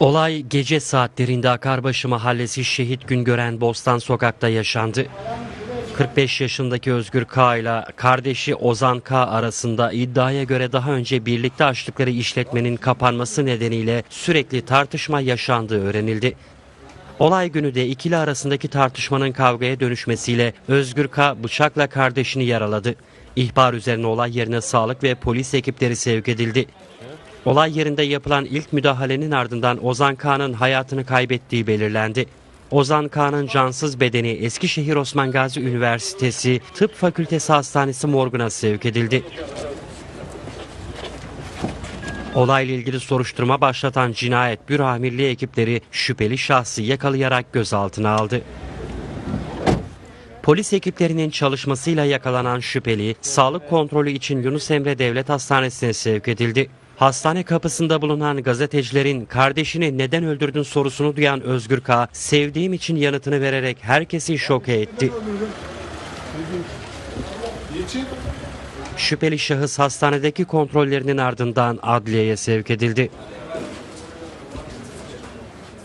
Olay gece saatlerinde Akarbaşı Mahallesi Şehit Güngören Bostan Sokak'ta yaşandı. 45 yaşındaki Özgür K ile kardeşi Ozan K arasında iddiaya göre daha önce birlikte açtıkları işletmenin kapanması nedeniyle sürekli tartışma yaşandığı öğrenildi. Olay günü de ikili arasındaki tartışmanın kavgaya dönüşmesiyle Özgür K bıçakla kardeşini yaraladı. İhbar üzerine olay yerine sağlık ve polis ekipleri sevk edildi. Olay yerinde yapılan ilk müdahalenin ardından Ozan K'nın hayatını kaybettiği belirlendi. Ozan K'nın cansız bedeni Eskişehir Osman Gazi Üniversitesi Tıp Fakültesi Hastanesi morguna sevk edildi. Olayla ilgili soruşturma başlatan cinayet büro amirliği ekipleri şüpheli şahsı yakalayarak gözaltına aldı. Polis ekiplerinin çalışmasıyla yakalanan şüpheli sağlık kontrolü için Yunus Emre Devlet Hastanesi'ne sevk edildi. Hastane kapısında bulunan gazetecilerin kardeşini neden öldürdün sorusunu duyan Özgür K. sevdiğim için yanıtını vererek herkesi şoke etti. Şüpheli şahıs hastanedeki kontrollerinin ardından adliyeye sevk edildi.